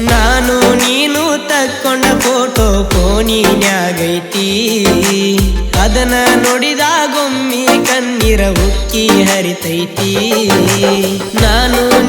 ನಾನು ನೀನು ತಕ್ಕೊಂಡ ಫೋಟೋ ಫೋನಿನ್ಯಾಗೈತಿ ಅದನ್ನ ನೋಡಿದಾಗೊಮ್ಮಿ ಕಣ್ಣೀರ ಉಕ್ಕಿ ಹರಿತೈತಿ. ನಾನು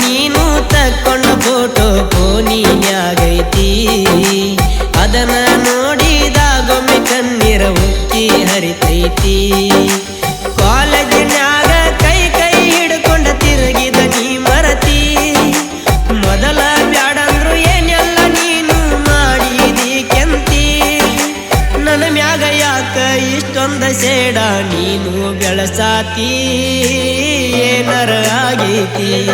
ಏನರ ಆಗೈತಿ?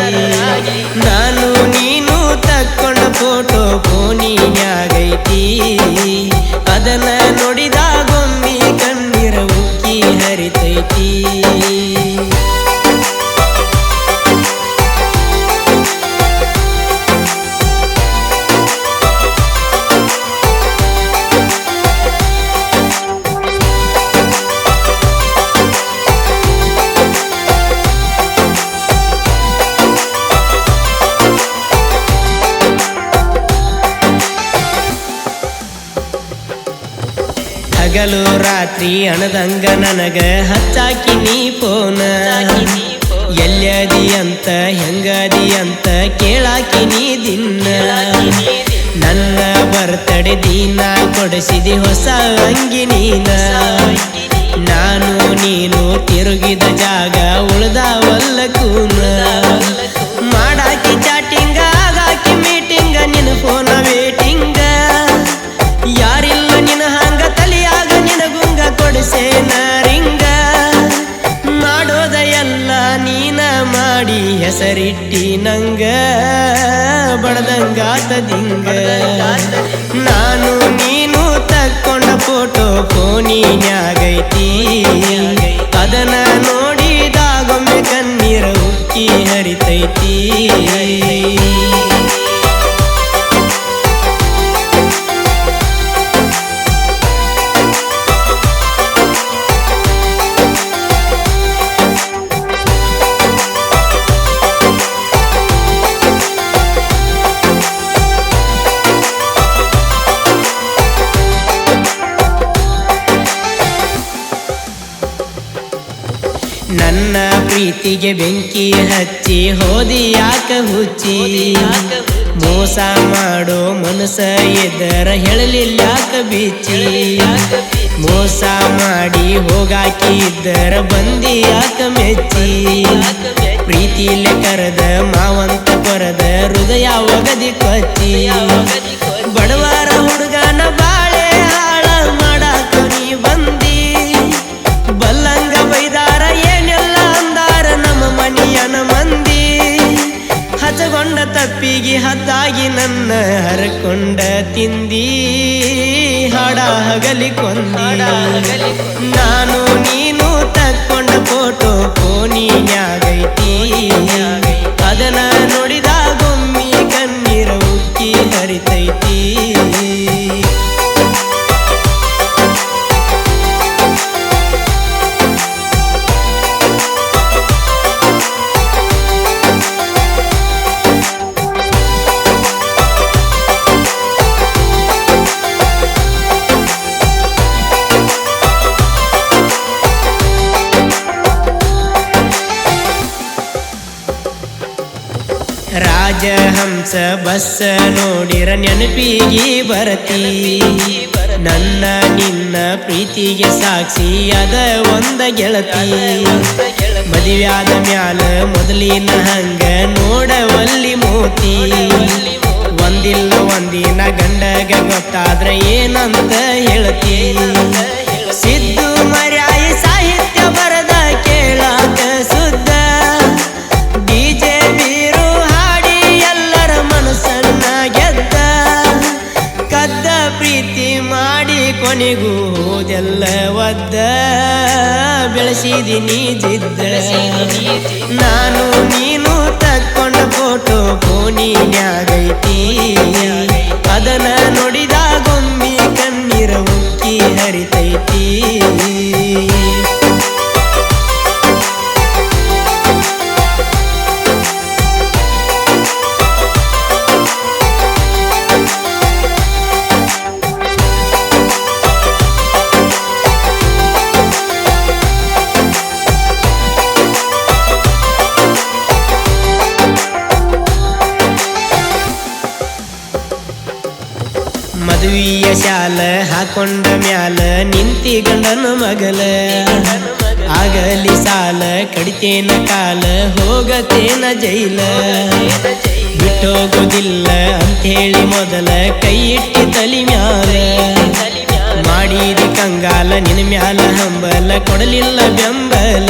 ನಾನು ನೀನು ತಕ್ಕೊಂಡ ಫೋಟೋ ಫೋನಿನ್ಯಾಗೈತಿ. ಅದನ್ನ ನೋಡಿದಾಗೊಮ್ಮೆ ಕಣ್ಣೀರ ಉಕ್ಕಿ ಹರಿತೈತಿ. ಹಗಲು ರಾತ್ರಿ ಅಣದಂಗ ನನಗ ಹಚ್ಚಾಕಿ ನೀ ಫೋನ ಎಲ್ಲದಿ ಅಂತ ಹೆಂಗದಿ ಅಂತ ಕೇಳಾಕಿ ನೀ ದಿನ ನನ್ನ ಬರ್ತಡೆ ದಿನ ಕೊಡಿಸಿದಿ ಹೊಸ ಅಂಗಿ ನೀನ. ನಾನು ನೀನು ತಿರುಗಿದ ಜಾಗ ಉಳ್ದಾವಲ್ಲ ಕೂನ. ಮಾಡಾಕಿ ಹೆಸರಿಟ್ಟಿ ನಂಗ. ಬಡದಂಗಾತದಿಂಗ ನಾನು ನೀನು ತಕ್ಕೊಂಡ ಫೋಟೋ ಫೋನಿನ್ಯಾಗೈತಿ. ಅದನ್ನ ನೋಡಿದಾಗೊಮ್ಮೆ ಕಣ್ಣೀರ ನನ್ನ ಪ್ರೀತಿಗೆ ಬೆಂಕಿ ಹಚ್ಚಿ ಹೋದಿ ಯಾಕ ಹುಚ್ಚಿ? ಮೋಸ ಮಾಡೋ ಮನಸ ಎದರ ಹೇಳಲಿಲ್ಲ ಬಿಚ್ಚಿ? ಮೋಸ ಮಾಡಿ ಹೋಗಾಕಿ ಇದ್ದರ ಬಂದಿ ಯಾಕ ಮೆಚ್ಚಿ? ಪ್ರೀತಿಲೆ ಕರೆದ ಮಾವಂತ ಕೊರದ ಹೃದಯ ಒಗದಿ ಕೊಚ್ಚಿ? ಹರಕೊಂಡ ತಿಂದಿ ಹಾಡ ಹಗಲಿ ಕೊಂದಿ. ನೀನು ರಾಜಹಂಸ ಬಸ್ಸ ನೋಡಿರ ನೆನಪಿಗೆ ಬರತಿ. ನನ್ನ ನಿನ್ನ ಪ್ರೀತಿಗೆ ಸಾಕ್ಷಿ ಅದ ಒಂದ ಗೆಳತಿ. ಮದುವೆಯಾದ ಮ್ಯಾಲ ಮೊದಲಿನ ಹಂಗ ನೋಡವಲ್ಲಿ ಮೋತಿ. ಒಂದಿಲ್ಲ ಒಂದಿನ ಗಂಡಗ ಗೊತ್ತಾದ್ರೆ ಏನಂತ ಹೇಳ್ತಿ. ಸಿದ್ದು ಕೊನೆಗೂ ಹೋದೆಲ್ಲ ಒದ್ದ. ಬೆಳೆಸಿದಿನಿ ಜಿದ್ದ. ನಾನು ನೀನು ತಕ್ಕೊಂಡ ಫೋಟೋ ಫೋನಿನ್ಯಾಗೈತಿ ಅದನ್ನ ನೋಡಿದಾಗೊಮ್ಮಿ ಮದುವೆಯ ಶಾಲ ಹಾಕೊಂಡ ಮ್ಯಾಲ ನಿಂತಿ ಗಂಡನ ಮಗಲ. ಆಗಲಿ ಸಾಲ, ಕಡಿತೇನ ಕಾಲ, ಹೋಗತೇನ ಜೈಲ. ಬಿಟ್ಟೋಗೋದಿಲ್ಲ ಅಂಥೇಳಿ ಮೊದಲ ಕೈ ಇಟ್ಟಿ ತಲಿ ಮ್ಯಾಲ. ಮಾಡಿದ ಕಂಗಾಲ ನಿನ್ನ ಮ್ಯಾಲ ಹಂಬಲ, ಕೊಡಲಿಲ್ಲ ಬೆಂಬಲ.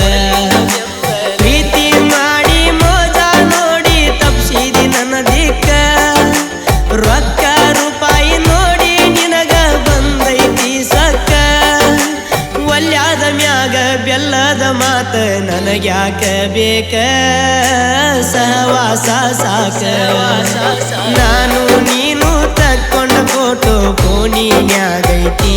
ಬೆಲ್ಲದ ಮಾತ ನನಗ್ಯಾಕ ಬೇಕ? ಸಹವಾಸ ಸಾಕ. ನಾನು ನೀನು ತಕ್ಕೊಂಡ ಫೋಟೋ ಕೋಣಿಯಾಗೈತಿ